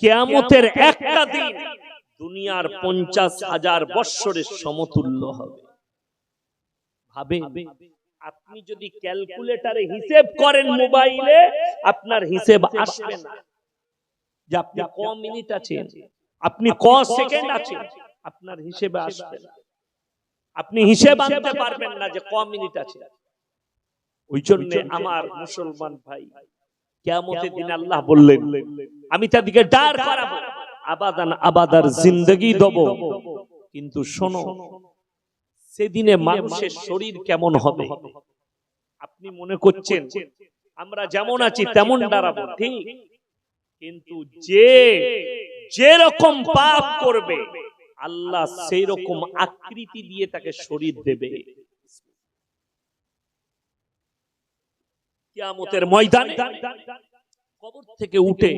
কেয়ামতের একটা দিন দুনিয়ার পঞ্চাশ হাজার বৎসরের সমতুল্য হবে। ভাবে আপনি যদি ক্যালকুলেটারে হিসেব করেন মোবাইলে আপনার হিসেব আসবে না। যে আপনি ক মিনিট আছেন আপনি ক সেকেন্ড আছেন আপনার হিসেবে আসবে না। আপনি হিসেব আনতে পারবেন না যে ক মিনিট আছে। ওই জন্য আমার মুসলমান ভাই কেয়ামতের দিন আল্লাহ বললেন আমি তাদেরকে ডার করাবো আবাদান আবাদার জিন্দগি দেব। কিন্তু শোনো সেদিনে মানুষের শরীর কেমন হবে? আপনি মনে করছেন আমরা যেমন আছি তেমন দাঁড়াবো ঠিক? কিন্তু যে যেরকম পাপ করবে আল্লাহ সেই রকম আকৃতি দিয়ে তাকে শরীর দেবে। কিয়ামতের ময়দানে কবর থেকে উঠে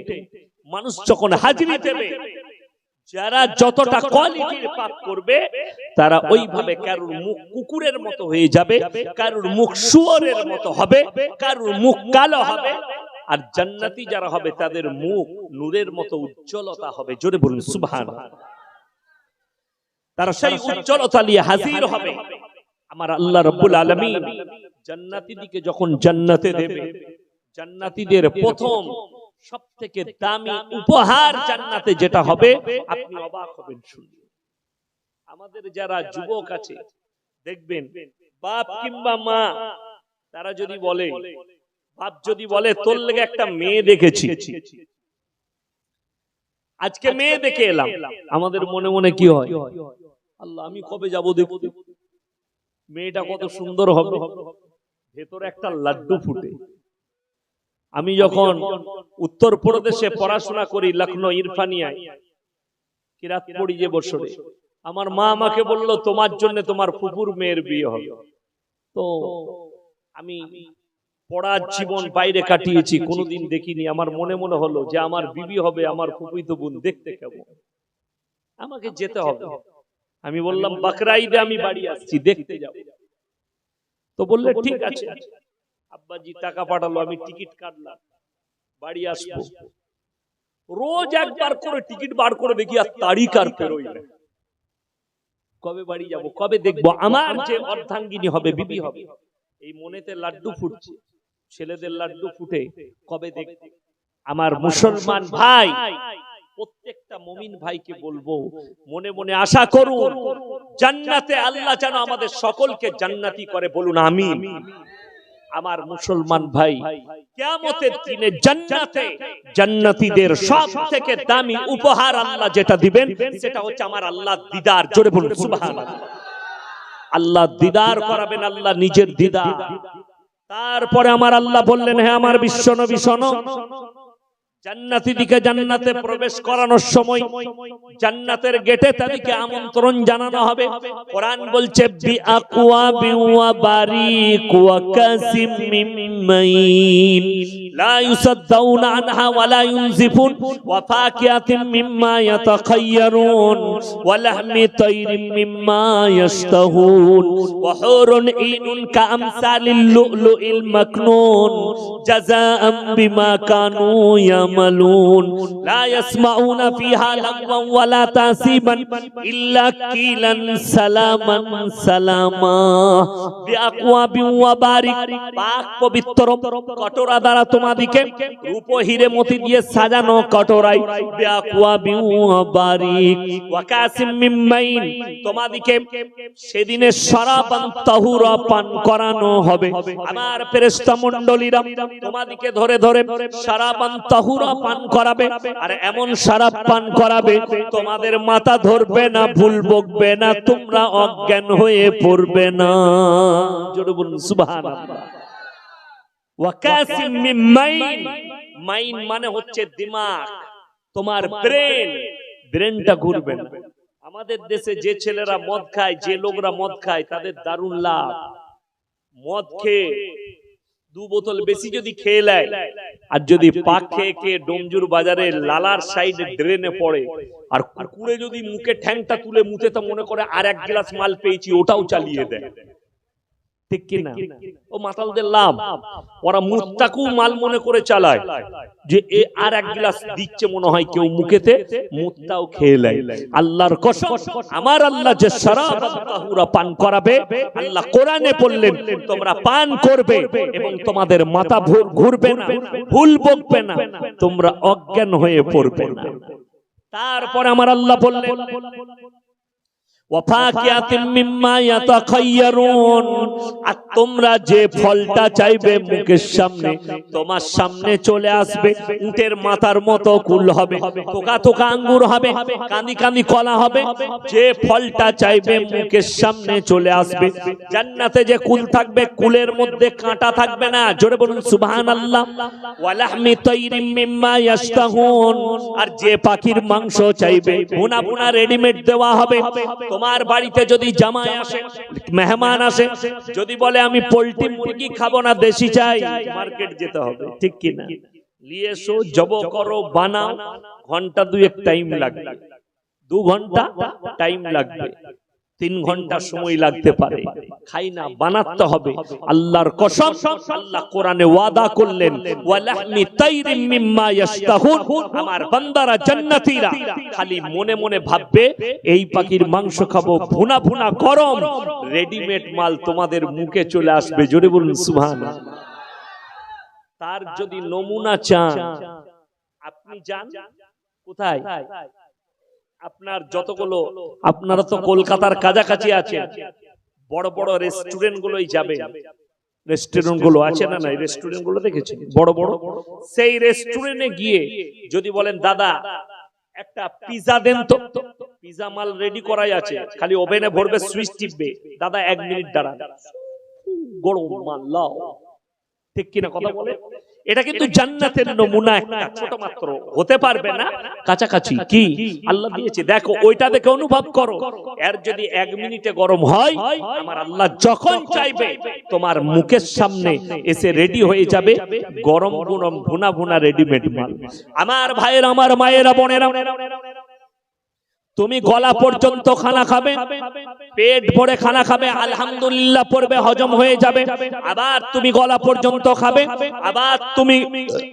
মানুষ যখন হাজিরি দেবে, যারা যতটা কোয়ালিটির পাপ করবে, তারা ওইভাবে কারুর মুখ কুকুরের মতো হয়ে যাবে, কারুর মুখ শুয়োরের মতো হবে, কারুর মুখ কালো হবে, আর জান্নাতি যারা হবে, তাদের মুখ নূরের মতো উজ্জ্বলতা হবে। জোরে বলুন সুবহান তারা সেই উজ্জ্বলতা নিয়ে হাজির হবে। আমার আল্লাহ রব্বুল আলামিন জান্নাতীদিকে যখন জান্নাতে দেবে জান্নাতীদের প্রথম সব থেকে দামি উপহার জান্নাতে যেটা হবে আপনি অবাক হবেন শুনলে আমাদের যারা যুবক আছে দেখবেন বাপ কিংবা মা তারা যদি বলে বাপ যদি বলে তোর লেগে একটা মেয়ে দেখেছি। আজকে মেয়ে দেখে এলাম। আমাদের মনে মনে কি হয়? আল্লাহ আমি কবে যাব দেখতে? মেয়েটা কত সুন্দর হবে। ভেতরে একটা লাড্ডু ফুটে। আমি যখন উত্তর প্রদেশে পড়াশোনা করি লখনৌ ইরফানিয়ায় কিরাত পড়ি যে বছরে আমার মা আমাকে বলল তোমার জন্য তোমার ফুপুর মেয়ের বিয়ে হবে। তো আমি পড়ার জীবন বাইরে কাটিয়েছি কোনোদিন দেখিনি। আমার মনে মনে হলো যে আমার বিবি হবে আমার ফুপুই তো বোন দেখতে কেমন? আমাকে যেতে হবে। আমি বললাম বাকরা ঈদে আমি বাড়ি আসছি দেখতে যাব। তো বললে ঠিক আছে। আব্বাজি টাকা পাঠালো আমি টিকিট কাটলাম। বাড়ি আসব। রোজ একবার করে টিকিট বার করে দেখি আর তারিখ আর পেরোই কবে বাড়ি যাব? কবে দেখব? আমার যে অর্ধাঙ্গিনী হবে বিবি হবে। এই মনেতে লাড্ডু ফুটছে। ছেলেদের লাড্ডু ফুটে। কবে দেখব? আমার মুসলমান ভাই। প্রত্যেকটা মমিন ভাইকে বলব মনে মনে আশা করুন জান্নাতে আল্লাহ যেন আমাদের সকলকে জান্নাতি করে বলুন আমিন। আমার মুসলমান ভাই কিয়ামতের দিনে জান্নাতে জান্নাতীদের সব থেকে দামি উপহার আল্লাহ যেটা দিবেন সেটা হচ্ছে আমার আল্লাহ দিদার জোরে বলুন সুবহানাল্লাহ। আল্লাহ দিদার করাবেন আল্লাহ নিজের দিদার। তারপরে আমার আল্লাহ বললেন হ্যাঁ আমার বিশ্ব নবী শোনো। জান্নাতি দিকে জান্নাতে প্রবেশ করানোর সময়, জান্নাতের গেটে তাদেরকে আমন্ত্রণ জানানো হবে। কোরআন বলছে, বি আকওয়া বিওয়া বারিক ওয়া কাসিম মিন মাইন। লা ইউসাদ্দাউনা আনহা ওয়া লা ইউনজিফুন ওয়া ফাকিয়াতিন মিম্মা ইয়াতাখায়্যারুন ওয়া লাহমি তায়রিন মিম্মা ইয়াশতাহুন ওয়া হুরুন ঈনুন কাআমসালিল লু'লুইল মাকনুন জাযাআম বিমা কানু লা ইয়াসমাউনা ফিহা লাগওয়া ওয়ালা তাসিবান ইল্লা কিলান সালামান সালামা বিআকওয়াবি ওয়া বারিক পাক পবিত্র কটোরা দ্বারা তোমাদিকে রূপ হিরে মতি দিয়ে সাজানো কটোরাই বিআকওয়াবি ওয়া বারিক মিন মাইন তোমাদিকে সেদিনে শরাবান তাহুরা পান করানো হবে। আমার ফেরেশতা মণ্ডলীরা তোমাদিকে ধরে ধরে শরাবান তাহুরা পান করাবে, আর এমন শরাব পান করাবে, তোমাদের মাথা ধরবে না, ভুল বকবে না, তোমরা অজ্ঞান হয়ে পড়বে না। জোরে বলুন, সুবহানাল্লাহ। ওয়াকাসিম মিন মাইন। মাইন মানে হচ্ছে দিমাগ, তোমার ব্রেন। ব্রেনটা ঘুরবে না। আমাদের দেশে যে ছেলেরা মদ খায়, যে লোকরা মদ খায়, তাদের দারুণ লাভ। মদ খেয়ে দু বোতল বেশি যদি খেয়ে নেয় আর যদি পাক খেয়ে খেয়ে ডোমজুর বাজারে লালার সাইডে ড্রেনে পড়ে আর কুকুরে যদি মুখে ঠ্যাংটা তুলে মুতে তো মনে করে আর এক গ্লাস মাল পেয়েছি ওটাও চালিয়ে দেয়। ঠিক কি না ও মাতালদের লাভ। ওরা মুখটাকেও মাল মনে করে চালায়। যে এ আর এক গ্লাস দিচ্ছে মনে হয় কেউ মুখেতে মুখটাও খেয়ে নেয়। আল্লাহর কসম আমার আল্লাহ যে সারাব তাহুরা পান করাবে আল্লাহ কোরআনে বললেন তোমরা পান করবে এবং তোমাদের মাথা ঘুরবে না ভুল বকবে না তোমরা অজ্ঞান হয়ে পড়বে না। তারপর আমার আল্লাহ বললেন তোমরা যে ফলটা চাইবে মুখের সামনে, তোমার সামনে চলে আসবে, উটের মাথার মতো কুল হবে তোকা তোকা আঙ্গুর হবে কাঁদি কাঁদি কলা হবে। যে ফলটা চাইবে মুখের সামনে চলে আসবে। জান্নাতে যে কুল থাকবে, কুলের মধ্যে কাঁটা থাকবে না। জোরে বলুন, সুবহানাল্লাহ। আল্লাহ আর যে পাখির মাংস চাইবে, ভুনা ভুনা রেডিমেড দেওয়া হবে। তোমার বাড়িতে যদি জামাই আসে, মেহমান আসে, যদি বলে, আমি পোল্ট্রি মুরগি খাব না, দেশি চাই, মার্কেট যেতে হবে, ঠিক কিনা নিয়ে এসো, জব করো, বানাও, ঘণ্টা দুয়েক টাইম লাগবে। দু ঘণ্টা টাইম লাগবে। তিন ঘণ্টা সময় লাগতে পারে। খাই না বানাতে হবে। আল্লাহর কসম আল্লাহ কোরআনে ওয়াদা করলেন ওয়ালাহমি তাইরিম মিম্মা ইয়াশতাহুন। আমার বান্দারা জান্নাতীরা। খালি মনে মনে ভাববে এই পাখির মাংস খাব ভুনা ভুনা গরম। রেডিমেড মাল তোমাদের মুখে চলে আসবে। জোরে বলুন সুবহানাল্লাহ। তার যদি নমুনা চান আপনি যান কোথায়? আপনার যতগুলো আপনারা তো কলকাতার কাছাকাছি আছে বড় বড় রেস্টুরেন্ট গুলোই যাবে। রেস্টুরেন্টগুলো আছে না নাই? রেস্টুরেন্টগুলো দেখেছি বড় বড়? সেই রেস্টুরেন্টে গিয়ে যদি বলেন দাদা একটা পিজা দেন তো। পিজা মাল রেডি করাই আছে। খালি ওভেনে ভরবে সুইচ টিপবে। দাদা এক মিনিট দাঁড়ান। গরম মাল লাও। ঠিক কিনা কথা বলে? এটা কিন্তু জান্নাতের নমুনা একটা ছোট মাত্র হতে পারবে না কাছাকাছি কি আল্লাহ দিয়েছে দেখো ওইটা দেখে অনুভব করো এর যদি এক মিনিটে গরম হয় আমার আল্লাহ যখন চাইবে তোমার মুখের সামনে এসে রেডি হয়ে যাবে গরম গরম ভুনা ভুনা রেডিমেড মাল আমার ভাইয়ের আমার মায়েরা বোনেরা তুমি গলা পর্যন্ত খানা খাবে, পেট ভরে খানা খাবে, আলহামদুলিল্লাহ পড়বে, হজম হয়ে যাবে। আবার তুমি গলা পর্যন্ত খাবে, আবার তুমি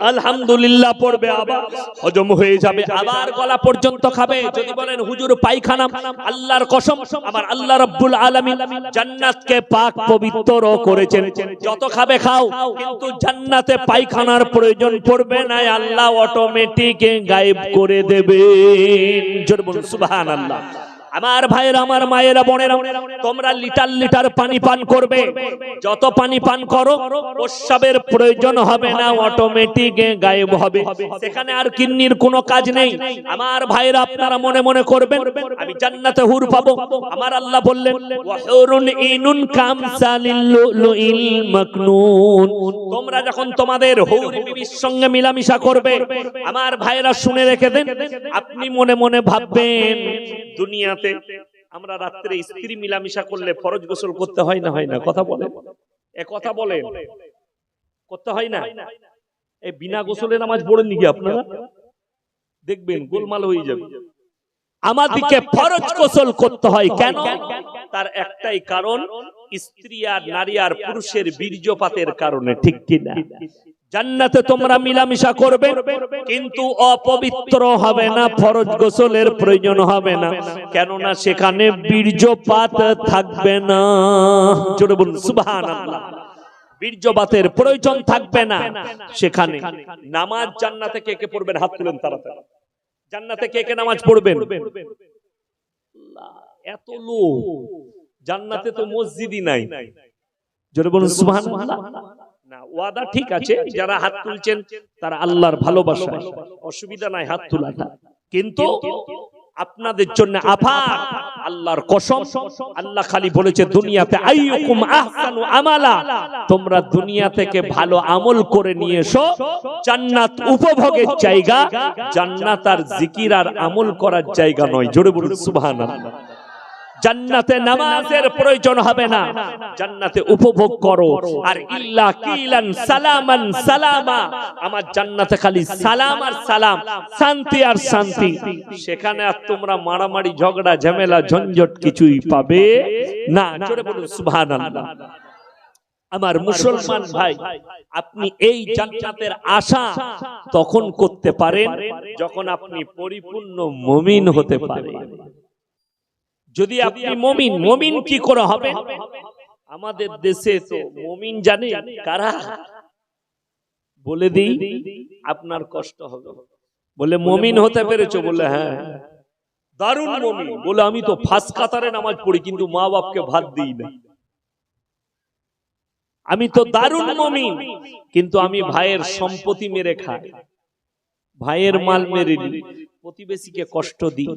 আলহামদুলিল্লাহ পড়বে, আবার হজম হয়ে যাবে, আবার গলা পর্যন্ত খাবে। যদি বলেন, হুজুর, পায়খানা, আল্লাহর কসম, আমার আল্লাহ রাব্বুল আলামিন জান্নাতকে পাক পবিত্র করেছেন। যত খাবে খাও, কিন্তু জান্নাতে পায়খানার প্রয়োজন পড়বে না, আল্লাহ অটোমেটিক গায়েব করে দেবেন। জোরে বলুন সুবহানাল্লাহ আমার ভাইয়ের, আমার মায়েরা, বোনেরা, তোমরা লিটার লিটার পানি পান করবে। যত পানি পান করো, প্রস্রাবের প্রয়োজন হবে না অটোমেটিক গায়েব হবে। সেখানে আর কিন্নির কোনো কাজ নেই। আমার ভাইয়েরা আপনারা মনে মনে করবেন, আমি জান্নাতে হুর পাবো। আমার আল্লাহ বললেন ওয়াহুরুন ইনুন কামসালিল মাকনুন। তোমরা যখন তোমাদের হুর বিবির সঙ্গে মিলামিশা করবে, আমার ভাইয়েরা শুনে রেখে দেন, আপনি মনে মনে ভাববেন দুনিয়াতে আমরা রাত্রে স্ত্রী মিলামিশা করলে ফরজ গোসল করতে হয় না হয় না? কথা বলে এ কথা বলেন। করতে হয় না? এই বিনা গোসলে নামাজ পড়েন নাকি আপনারা? দেখবেন গোলমাল হয়ে যাবে। আমাদেরকে ফরজ গোসল করতে হয় কেন? তার একটাই কারণ স্ত্রী আর নারী আর পুরুষের বীর্যপাতের কারণে ঠিক কিনা? জান্নাতে তোমরা মিলামিশা করবে, কিন্তু অপবিত্র হবে না, ফরজ গোসলের প্রয়োজন হবে না। কেননা সেখানে বীর্যপাত থাকবে না। জোরে বলুন, সুবহানাল্লাহ। বীর্যপাতের প্রয়োজন থাকবে না। সেখানে নামাজ জান্নাতে কে কে পড়বেন? হাত তুলেন তাড়াতাড়ি। জান্নাতে কে কে নামাজ পড়বেন? এত লোক। জান্নাতে তো মসজিদই নাই। জোরে বলুন, সুবহানাল্লাহ। না ওয়াদা ঠিক আছে যারা হাত তুলছেন তারা আল্লাহর ভালোবাসা অসুবিধা নাই হাত তোলাটা। কিন্তু আপনাদের জন্য আফার আল্লাহর কসম আল্লাহ খালি বলেছে দুনিয়াতে আইয়ুকুম আহসানু আমালা। তোমরা দুনিয়া থেকে ভালো আমল করে নিয়ে এসো। জান্নাত উপভোগের জায়গা জান্নাত আর জিকির আর আমল করার জায়গা নয়। জোরে বলুন সুবহানাল্লাহ। জান্নাতে নামাজের প্রয়োজন হবে না। জান্নাতে উপভোগ করো। আর ইল্লা কিলান সালামান সালামা। আমার জান্নাতে খালি সালাম আর সালাম, শান্তি আর শান্তি। সেখানে আর তোমরা মারামারি, ঝগড়া, ঝামেলা, ঝঞ্ঝট কিছুই পাবে না। জোরে বলুন, সুবহানাল্লাহ। আমার মুসলমান ভাই, আপনি এই জান্নাতের আশা তখন করতে পারেন যখন আপনি পরিপূর্ণ মমিন হতে পারেন। যদি আপনি মমিন মমিন কি করে হবে আমাদের দেশে তো মমিন জানে কারা? বলে দিই আপনার কষ্ট হবে। বলে মমিন হতে পেরেছ বলে হ্যাঁ দারুণ মমিন। বলে আমি তো ফার্স্ট কাতারে নামাজ পড়ি কিন্তু মা বাপকে ভাত দিই না। আমি তো দারুণ মমিন। কিন্তু আমি ভাইয়ের সম্পত্তি মেরে খাই। ভাইয়ের মাল মেরে নিই প্রতিবেশীকে কষ্ট দিই।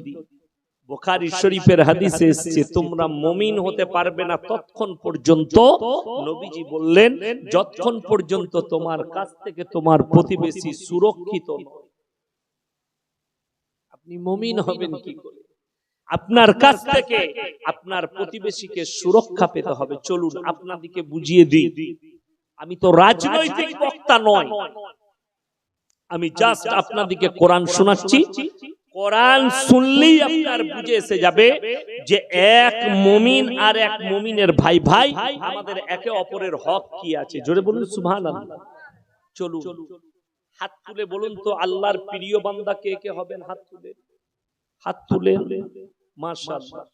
বোখারি শরীফের হাদিসে এসছে তোমরা মমিন হতে পারবে না ততক্ষণ পর্যন্ত নবীজি বললেন যতক্ষণ পর্যন্ত তোমার কাছ থেকে তোমার প্রতিবেশী সুরক্ষিত নয়। আপনি মমিন হবেন কি করে? আপনার কাছ থেকে আপনার প্রতিবেশীকে সুরক্ষা পেতে হবে। চলুন আপনাদিকে বুঝিয়ে দিই। আমি তো রাজনৈতিক বক্তা নয়। আমি জাস্ট আপনাদিকে কোরআন শোনাচ্ছি। কোরআন শুনলেই আপনার বুঝে এসে যাবে যে এক মমিন আর এক মমিনের ভাই ভাই আমাদের একে অপরের হক কি আছে? জোরে বলুন, সুবহানাল্লাহ। চলুন। হাত তুলে বলুন তো, আল্লাহর প্রিয় বান্দা কে কে হবেন হাত তুলে? হাত তুলে। মাশাআল্লাহ।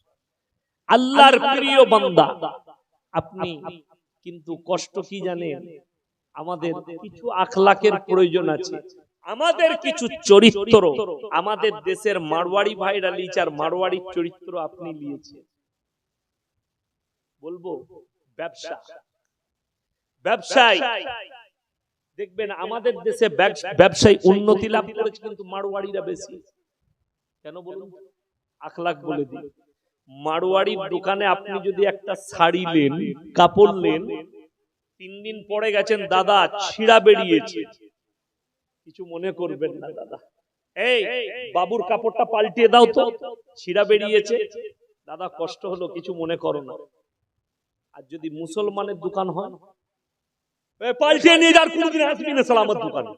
আল্লাহর প্রিয় বান্দা। আপনি কিন্তু কষ্ট কি জানেন? আমাদের কিছু আখলাকের প্রয়োজন আছে। আমাদের কিছু চরিত্র আমাদের দেশের মারওয়াড়ি ভাইরা লিচার মারওয়াড়ির চরিত্র আপনি নিয়েছেন। বলব ব্যবসা। ব্যবসায়। দেখবেন আমাদের দেশে ব্যবসায় উন্নতি লাভ করেছে কিন্তু মারওয়াড়িরা বেশি। কেন বলুন? আখলাক বলে দিই। মারওয়াড়ির দোকানে আপনি যদি একটা শাড়ি নেন কাপড় নেন তিন দিন পরে গেছেন দাদা ছিঁড়া বেরিয়েছে। কিছু মনে করবেন না দাদা। এই বাবুর কাপড়টা পাল্টিয়ে দাও তো। ছিঁড়া বেরিয়েছে। দাদা কষ্ট হলো কিছু মনে করো না। আর যদি মুসলমানের দোকান হয়? পাল্টিয়ে নিয়ে যার কোনদিন আসবি না সালামত দোকানে।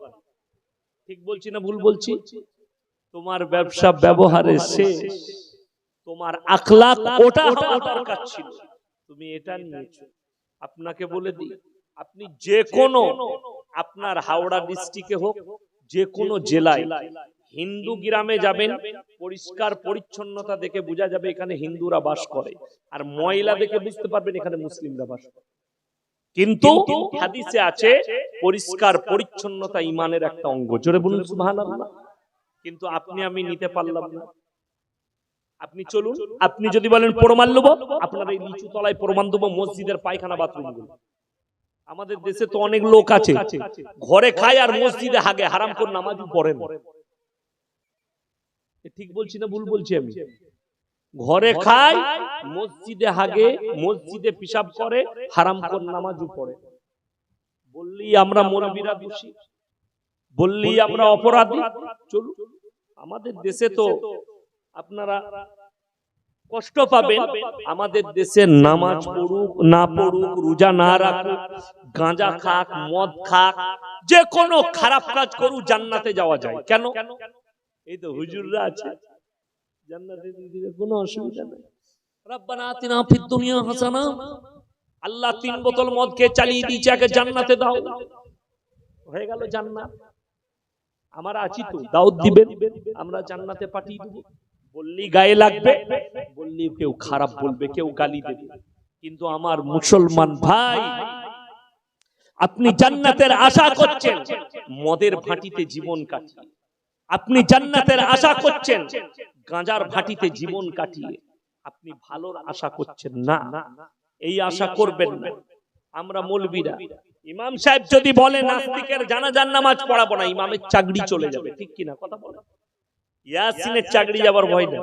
ঠিক বলছি না ভুল বলছি? তোমার ব্যবসা ব্যবহারে শেষ তোমার আখলাক ওটা হওয়া দরকার ছিল। তুমি এটা নিয়েছো। আপনাকে বলে দিই আপনি যে কোনো আপনার হাওড়া ডিস্ট্রিক্টে হোক যে কোনো জেলায় হিন্দু গ্রামে যাবেন পরিষ্কার পরিচ্ছন্নতা দেখে বোঝা যাবে এখানে হিন্দুরা বাস করে। আর ময়লা দেখে বুঝতে পারবেন এখানে মুসলিমরা বাস করে। কিন্তু হাদিসে আছে পরিষ্কার পরিচ্ছন্নতা ইমানের একটা অঙ্গ। জোরে বলুন সুবহানাল্লাহ। কিন্তু আপনি আমি নিতে পারলাম না। আপনি চলুন আপনি যদি বলেন প্রমাণ নেব আপনার এই নিচু তলায় প্রমাণ দেবো মসজিদের পায়খানা বাথরুম আমাদের দেশে তো অনেক লোক আছে। ঘরে খায় আর মসজিদে হাগে। হারাম করে নামাজও পড়ে না এ ঠিক বলছি না ভুল বলছি আমি? ঘরে খায় মসজিদে হাগে মসজিদে পিসাব করে হারাম করে নামাজও পড়ে। বললি আমরা মরবিরা দোষী। বললি আমরা অপরাধী। চলুন। আমাদের দেশে তো আপনারা কষ্ট পাবেন। আমাদের দেশে নামাজ পড়ুক, না পড়ুক, রোজা না রাখুক, গাঁজা খাক, মদ খাক, যে কোনো খারাপ কাজ করুক, জান্নাতে যাওয়া যায়। কেন? এই তো হুজুররা আছে। জান্নাতে কোনো অসুবিধা নেই। আল্লাহ তিন বোতল মদ চালিয়ে দিয়েছে আগে জান্নাতে দাও। হয়ে গেল জান্নাত। আমরা আছি তো। দাউদ দিবেন। আমরা জান্নাতে পাঠিয়ে দেব। বললি গায়ে লাগবে বললি কেউ খারাপ বলবে কেউ গালি দেবে। কিন্তু আমার মুসলমান ভাই আপনি জান্নাতের আশা করছেন মদের ভাটিতে জীবন কাটিয়ে। আপনি জান্নাতের আশা করছেন গাঁজার ভাটিতে জীবন কাটিয়ে। আপনি ভালোর আশা করছেন না এই আশা করবেন না। আমরা মৌলবীরা। ইমাম সাহেব যদি বলে নাস্তিকের জানাজার নামাজ পড়াবো না ইমামের চাকরি চলে যাবে ঠিক কিনা কথা বলে ইয়াসিনের চাকরি যাবার ভয় নেই।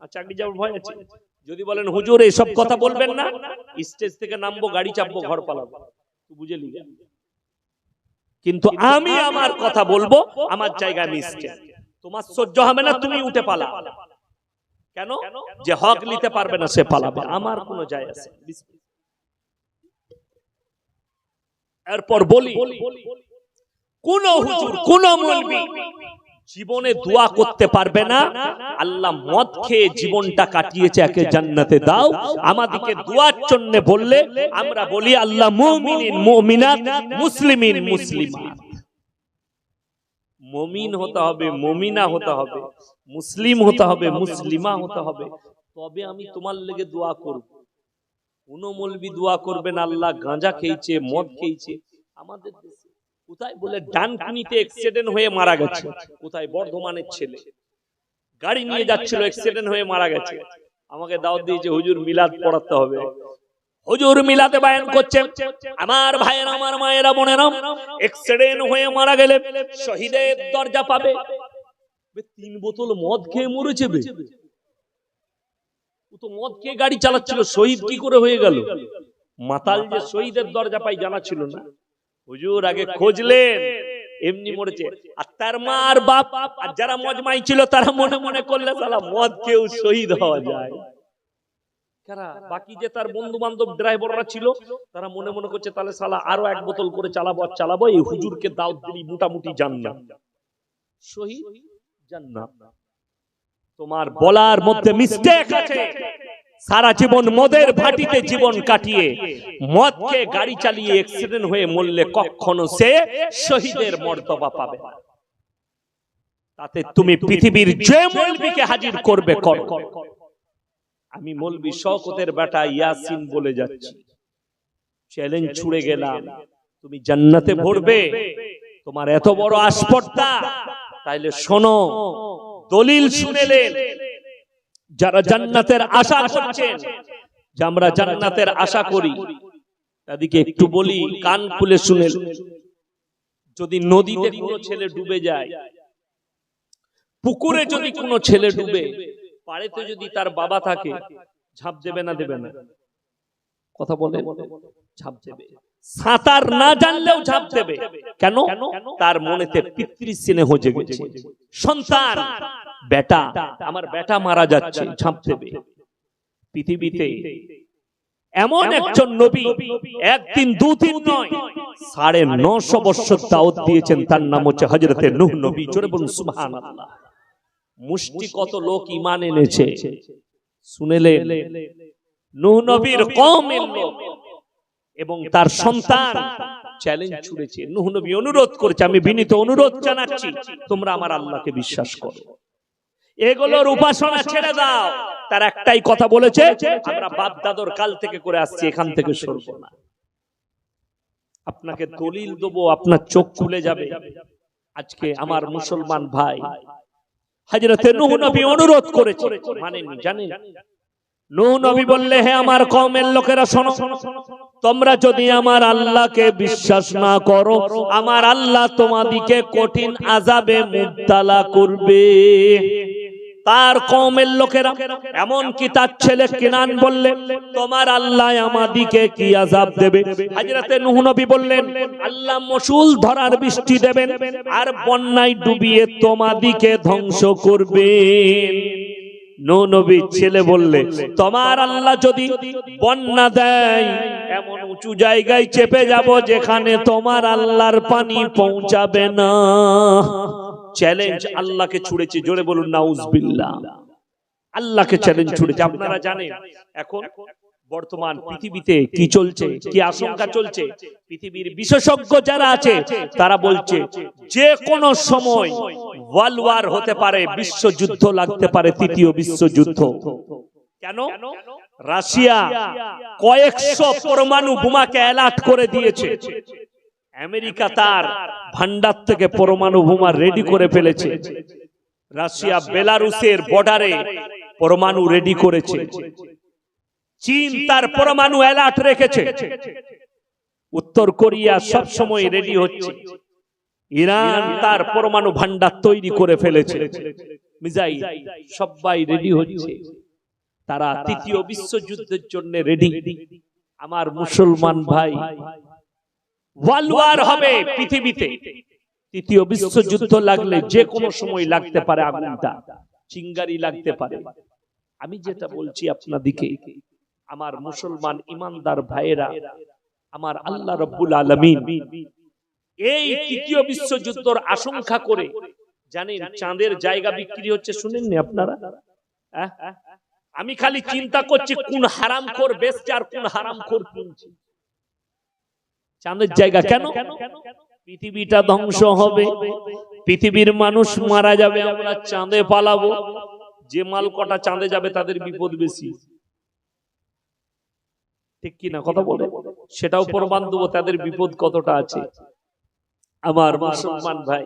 আর চাকরি যাবার ভয় আছে যদি বলেন হুজুর এসব কথা বলবেন না স্টেজ থেকে নামবো গাড়ি চাপবো ঘর পালাবো। বুঝে নিবে। কিন্তু আমি আমার কথা বলব আমার জায়গায় আমি স্টেজ। তোমার সহ্য হবে না তুমি উঠে পালা। কেন? যে হক নিতে পারবে না সে পালাবে। আমার কোনো যায় আছে। এরপর বলি কোন হুজুর কোন মৌলবি জীবনে দোয়া করতে পারবে না? আল্লাহ মদ খেয়ে জীবনটা কাটিয়েছে একে জান্নাতে দাও। আমাদেরকে দোয়ার জন্য বললে আমরা বলি, আল্লাহ মুমিনিন, মুমিনাত, মুসলিমিন, মুসলিমাত। মমিন হতে হবে, মমিনা হতে হবে, মুসলিম হতে হবে, মুসলিমা হতে হবে। তবে আমি তোমার লেগে দোয়া করব। কোন মলবি দোয়া করবেন আল্লাহ গাঁজা খেয়েছে, মদ খেয়েছে। আমাদের দেশে কোথায় বলে ডানকুনিতে অ্যাক্সিডেন্ট হয়ে মারা গেছে? কোথায় বর্ধমানের ছেলে? গাড়ি নিয়ে যাচ্ছিল অ্যাক্সিডেন্ট হয়ে মারা গেছে। আমাকে দাওয়াত দিয়েছে হুজুর মিলাদ পড়াতে হবে। হুজুর মিলাতে বায়ান করছেন। আমার ভাইয়ের আমার মায়েরা বোনেরা অ্যাক্সিডেন্ট হয়ে মারা গেলে শহীদের দরজা পাবে। তিন বোতল মদ খেয়ে মরেছে বে। ও তো মদ খেয়ে গাড়ি চালাচ্ছিল শহীদ কি করে হয়ে গেল? মাতাল যে শহীদের দরজা পাই জানা ছিল না। হুজুর আগে খোঁজলেন। এমনি মরেছে। আর তার মা আর বাপ আর যারা মজমাই ছিল তারা মনে মনে করলে সালা মদ কেউ শহীদ হওয়া যায়। কারা? বাকি যে তার বন্ধু বান্ধব ড্রাইভাররা ছিল তারা মনে মনে করছে তাহলে সালা আরও এক বোতল করে চালাবো আর চালাবো এই হুজুরকে দাওয়াত দিলি মোটামুটি জান্নাত। শহীদ? জান্নাত। তোমার বলার মধ্যে মিস্টেক আছে। সারা জীবন মদের ভাটিতে জীবন কাটিয়ে, মদকে গাড়ি চালিয়ে অ্যাক্সিডেন্ট হয়ে মরলে কখনো সে শহীদের মর্তবা পাবে। তাতে তুমি পৃথিবীর যে মৌলবীকে হাজির করবে করো আমি মৌলবী শওকতের বেটা ইয়াসিন বলে যাচ্ছি। চ্যালেঞ্জ ছুড়ে গেলাম। তুমি জান্নাতে ভরবে। তোমার এত বড় আসপর্দা তাইলে শোনো, দলিল শুনেলেন যারা জান্নাতের আশা করছেন যে আমরা জান্নাতের আশা করি। তাদেরকে একটু বলি কান খুলে শুনে যদি নদীতে কোনো ছেলে ডুবে যায় পুকুরে যদি কোনো ছেলে ডুবে পাড়েতে যদি তার বাবা থাকে ঝাঁপ দেবে না দেবে না। কথা বলে ঝাঁপ দেবে। সাঁতার না জানলেও ঝাঁপ দেবে। কেন? তার মনেতে পিতৃ স্নেহ জেগেছে। সন্তান। বেটা আমার বেটা মারা যাচ্ছে ঝাঁপ দেবে। পৃথিবীতে এমন একজন নবী একদিন দুদিন নয় সাড়ে নশো বছর দাওয়াত দিয়েছেন তার নাম হচ্ছে হজরতে নূহ নবী। জোরে বলুন সুবহানাল্লাহ। মুষ্টি কত লোক ইমান এনেছে। শুনেলেন নূহ নবীর লোক এবং তার সন্তান চ্যালেঞ্জ ছুড়েছে। নূহ নবী অনুরোধ করেছে আমি বিনীত অনুরোধ জানাচ্ছি তোমরা আমার আল্লাহকে বিশ্বাস করো। এগুলোর উপাসনা ছেড়ে দাও। তার একটাই কথা বলেছে আমরা বাপ দাদর কাল থেকে করে আসছি এখান থেকে সরব না। আপনাকে দলিল দেবো আপনার চোখ খুলে যাবে। আজকে আমার মুসলমান ভাই। হাজরতে নূহ নবী অনুরোধ করেছে। মানেনি জানেন? নূহ নবী বললে হে আমার কওমের লোকেরা শোনো। তোমরা যদি আমার আল্লাহকে বিশ্বাস না করো আমার আল্লাহ তোমাদিকে কঠিন আজাবে মুবতালা করবে। তার কমের লোকেরা এমন কি তার ছেলে কিনান বললেন তোমার আল্লাহ আমাদিকে কি আজাব দেবে? হাজরাতে নবী বললেন, আল্লাহ মসুল ধরার বৃষ্টি দেবেন আর বন্যায় ডুবিয়ে তোমাদিকে ধ্বংস করবেন। নো নবী ছেলে বললে তোমার আল্লাহ যদি বন্যা দেয় এমন উঁচু জায়গায় চেপে যাব যেখানে তোমার আল্লাহর পানি পৌঁছাবে না। চ্যালেঞ্জ আল্লাহকে ছুড়েছে জোরে বলুন নাউজবিল্লাহ। আল্লাহকে চ্যালেঞ্জ ছুড়েছে আপনারা জানেন। এখন বর্তমান পৃথিবীতে কি চলছে কি আশঙ্কা চলছে পৃথিবীর বিশেষজ্ঞ যারা আছে তারা বলছে যে কোনো সময় ওয়ার্ল্ড ওয়ার হতে পারে বিশ্বযুদ্ধ লাগতে পারে তৃতীয় বিশ্বযুদ্ধ কেন? রাশিয়া কয়েকশো পরমাণু বোমাকে অ্যালার্ট করে দিয়েছে। আমেরিকা তার ভান্ডার থেকে পরমাণু বোমা রেডি করে ফেলেছে। রাশিয়া বেলারুসের বর্ডারে পরমাণু রেডি করেছে। চীন তার পরমাণু অ্যালার্ট রেখেছে। উত্তর কোরিয়া সব সময় রেডি হচ্ছে। ইরান তার পরমাণু ভান্ডার তৈরি করে ফেলেছে। মিজাইল সবাই রেডি হচ্ছে। তারা তৃতীয় বিশ্বযুদ্ধের জন্য রেডি আমার মুসলমান ভাই ওয়ার্ল্ড ওয়ার হবে পৃথিবীতে। তৃতীয় বিশ্বযুদ্ধ লাগলে যে কোনো সময় লাগতে পারে আগুনটা চিঙ্গারি লাগতে পারে। আমি যেটা বলছি আপনাদিকে। আমার মুসলমান ইমানদার ভাইয়েরা আমার আল্লাহ রব্বুল আলমিন এই তৃতীয় বিশ্বযুদ্ধর আশঙ্কা করে জানেন চাঁদের জায়গা বিক্রি হচ্ছে শুনেননি আপনারা? আমি খালি চিন্তা করছি কোন হারাম খোর বেচছে আর কোন হারাম খোর কিনছে চাঁদের জায়গা কেন? পৃথিবীটা ধ্বংস হবে পৃথিবীর মানুষ মারা যাবে আমরা চাঁদে পালাবো। যে মাল কটা চাঁদে যাবে তাদের বিপদ বেশি। ঠিক কি না কথা বলে? সেটাও প্রমাণ দেবো তাদের বিপদ কতটা আছে। আমার মুসলমান ভাই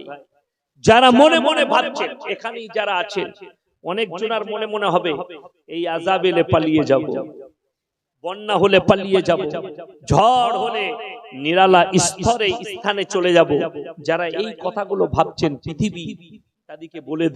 যারা মনে মনে ভাবছেন এখানেই যারা আছেন অনেক জনার মনে মনে হবে এই আজাব এলে পালিয়ে যাব বন্যা হলে পালিয়ে যাব ঝড় হলে নিরালা স্তরে স্থানে চলে যাব যারা এই কথাগুলো ভাবছেন পৃথিবী তাদেরকে বলে দিই